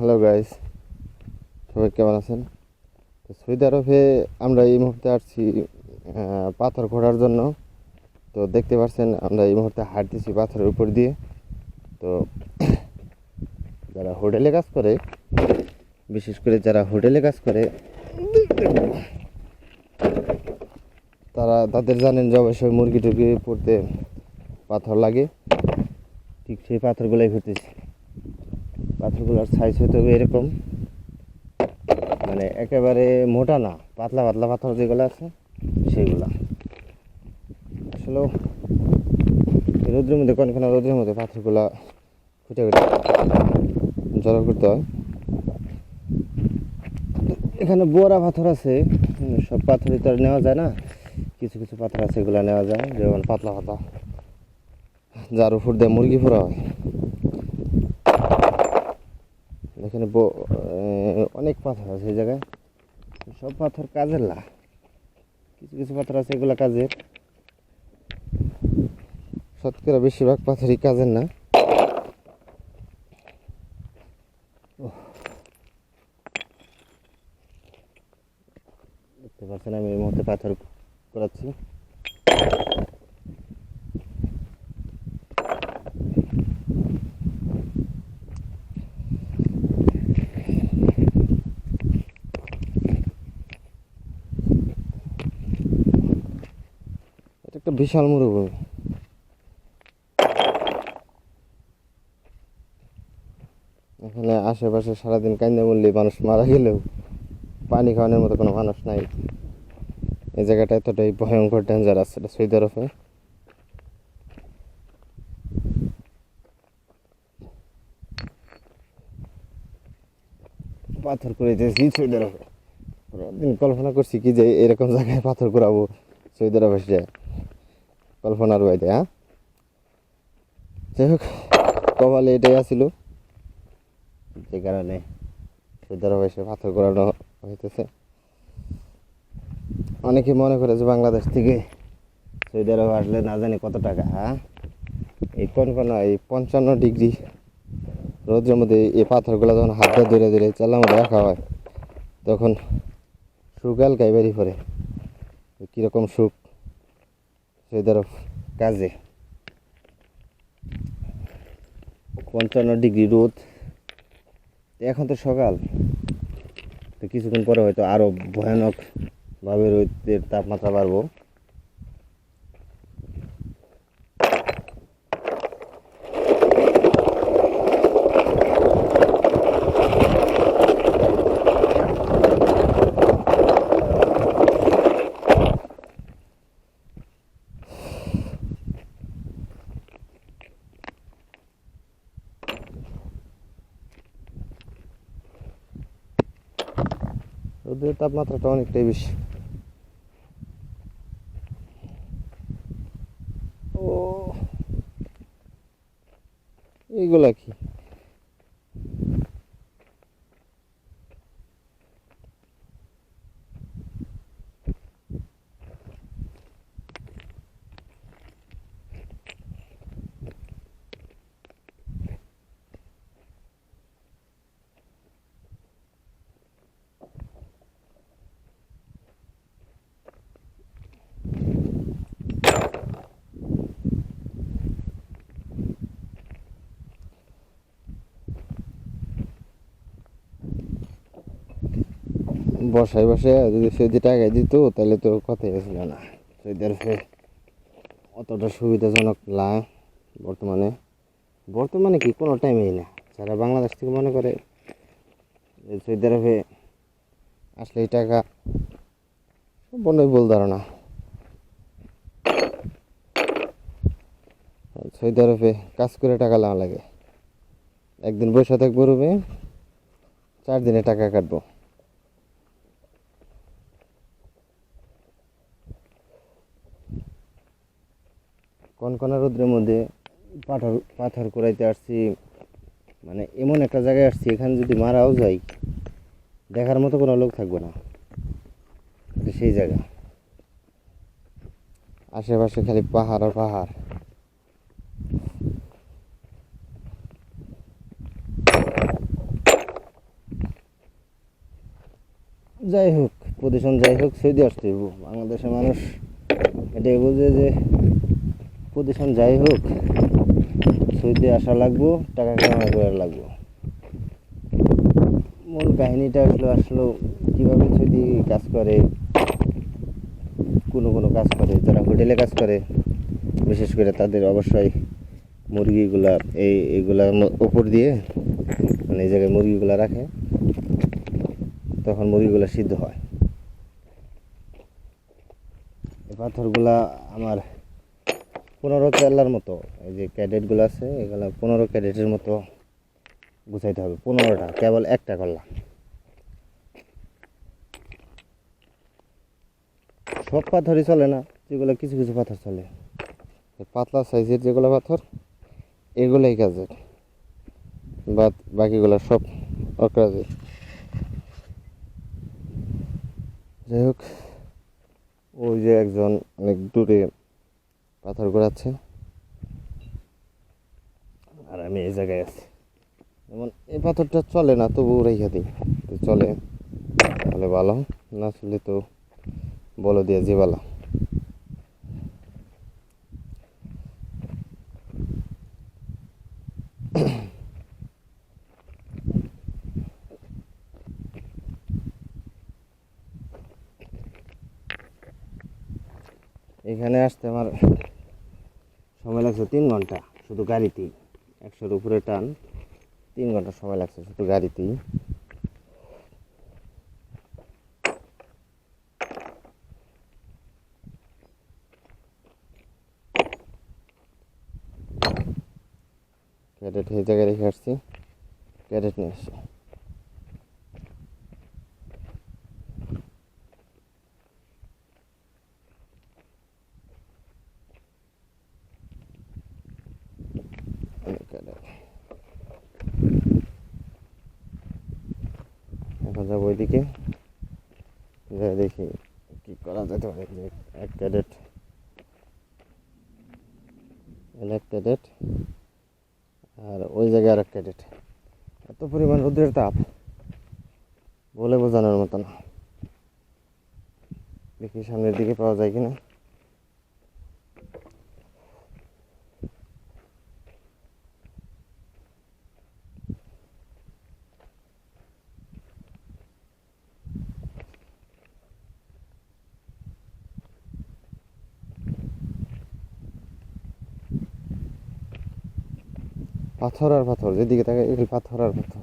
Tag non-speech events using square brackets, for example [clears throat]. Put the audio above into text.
Hello guys সবাই কেমন আছেন? তো সৌদি আরবে আমরা এই মুহূর্তে আসছি পাথর ঘোরার জন্য। তো দেখতে পাচ্ছেন, আমরা এই মুহূর্তে হাঁটতেছি পাথরের উপর দিয়ে। তো [clears throat] যারা হোটেলে কাজ করে, বিশেষ করে যারা হোটেলে কাজ করে, তারা তাদের জানেন যে অবশ্যই মুরগি টুরগি পড়তে পাথর লাগে। ঠিক সেই পাথরগুলাই ঘুরতেছি। পাথরগুলোর সাইজ হতে হবে এরকম। মানে একেবারে মোটা না, পাতলা পাতলা পাথর যেগুলো আছে সেইগুলা আসলে রোদ্রের মধ্যে কনখানা রোদ্রের মধ্যে পাথরগুলা ফুটে ফুটে জড়ো করতে হয়। এখানে বোরা পাথর আছে সব পাথরই তো নেওয়া যায় না। কিছু কিছু পাথর আছে, এগুলো নেওয়া যায় যেমন পাতলা পাতলা। যার উপর দিয়ে মুরগি ফোরা হয়। এখানে অনেক পাথর আছে এই জায়গায়। সব পাথর কাজের না কিছু কিছু পাথর আছে, এগুলো কাজের। শতকরা বেশিরভাগ পাথরই কাজের না। দেখতে পাচ্ছেন আমি এই মুহূর্তে পাথর করাচ্ছি। বিশাল মরুভূমি এখানে আশেপাশে সারাদিন কান্দে মরলে মানুষ মারা গেলেও পানি খাওয়ানোর মতো কোনো মানুষ নাই। এই জায়গাটা এতটাই ভয়ঙ্কর ডেঞ্জারাস এটা সৌদি আরবে পাথর করে দিয়েছি সৌদি আরবে দিন কল্পনা করছি কি যে এরকম জায়গায় পাথর করাবো সৌদি আরবে কল্পনার বাইরে হ্যাঁ? যাই হোক কপালে এটাই আসিল যে কারণে সৌদি আরবে এসে পাথর করানো হইতেছে। অনেকে মনে করে যে বাংলাদেশ থেকে সৌদি আরবে আসলে না জানি কত টাকা হ্যাঁ? এই কোন কনকনা এই পঞ্চান্ন ডিগ্রি রোদের মধ্যে এই পাথরগুলো যখন হাত ধরে ধরে চালার মধ্যে রাখা হয়, তখন সুগাল গাই বেরিয়ে পড়ে কীরকম সুখ। সৌদি কাজে। পঞ্চান্ন ডিগ্রি রোদ। এখন তো সকাল। তো কিছুক্ষণ পরে হয়তো আরও ভয়ানকভাবে রোদের তাপমাত্রা বাড়বো। রোদের তাপমাত্রাটা অনেকটাই বেশি। ও এইগুলা কি? বসায় বসে যদি সৌদি টাকা দিত, তাহলে তো কথাই ছিল না। সৌদি আরবে অতটা সুবিধাজনক না বর্তমানে। বর্তমানে কি কোনো টাইমেই না। যারা বাংলাদেশ থেকে মনে করে সৌদি আরবে আসলে এই টাকা সম্পূর্ণই ভুল ধারণা। সৌদি আরবে কাজ করে টাকা নেওয়া লাগে। একদিন বসে থাকব চার দিনে টাকা কাটবো। কনকনা রোদ্রের মধ্যে পাথর পাথর কুড়াইতে আসছি। মানে এমন একটা জায়গায় আসছি, এখানে যদি মারাও যাই, দেখার মতো কোনো লোক থাকবে না। সেই জায়গা। আশেপাশে খালি পাহাড় আর পাহাড়। যাই হোক, প্রদূষণ যাই হোক, সৌদি আসতে হইব। বাংলাদেশের মানুষ এটাই বোঝে যে প্রদূষণ যাই হোক সৌদি আসা লাগবো, টাকা কামাই করে লাগবো। মূল কাহিনীটা আসলো আসলো কীভাবে সৌদি কাজ করে, কোনো কোনো কাজ করে, যারা হোটেলে কাজ করে, বিশেষ করে তাদের অবশ্যই মুরগিগুলা, এই এইগুলা উপর দিয়ে মানে এই জায়গায় মুরগিগুলা রাখে, তখন মুরগিগুলা সিদ্ধ হয়। পাথরগুলা আমার পনেরো কেল্লার মতো, এই যে ক্যাডেটগুলো আছে, এগুলো পনেরো ক্যাডেটের মতো গুছাইতে হবে, পনেরোটা, কেবল একটা করলাম। সব পাথরই চলে না, যেগুলো কিছু কিছু পাথর চলে। পাতলা সাইজের যেগুলো পাথর, এগুলোই কাজের। বাদ বাকিগুলো সব অকাজের। যাই হোক, ওই যে একজন অনেক দূরে পাথর ঘোরাচ্ছে। আর আমি এই জায়গায় আছি। যেমন এই পাথরটা চলে না তবু রেখে দিই। তো চলে, তাহলে ভালো না চলে তো বলো দিয়ে যে ভালো এখানে আসতে আমার সময় লাগছে তিন ঘণ্টা, শুধু গাড়িতেই। একশোর উপরে টান, তিন ঘণ্টা সময় লাগছে শুধু গাড়িতেই। ক্যাডেট এই জায়গায় রেখে আসছি। ক্যাডেট নিয়ে আসছি। এই ক্যাডেট এখন যাব ওইদিকে। দেখি কি করা যেতে পারে। এক ক্যাডেট এক ক্যাডেট আর ওই জায়গায় আর এক ক্যাডেট এত পরিমাণ রোদের তাপ। বলে বোঝানোর মতো না দেখি সামনের দিকে পাওয়া যায় কিনা। পাথর আর পাথর যেদিকে এই পাথর আর পাথর।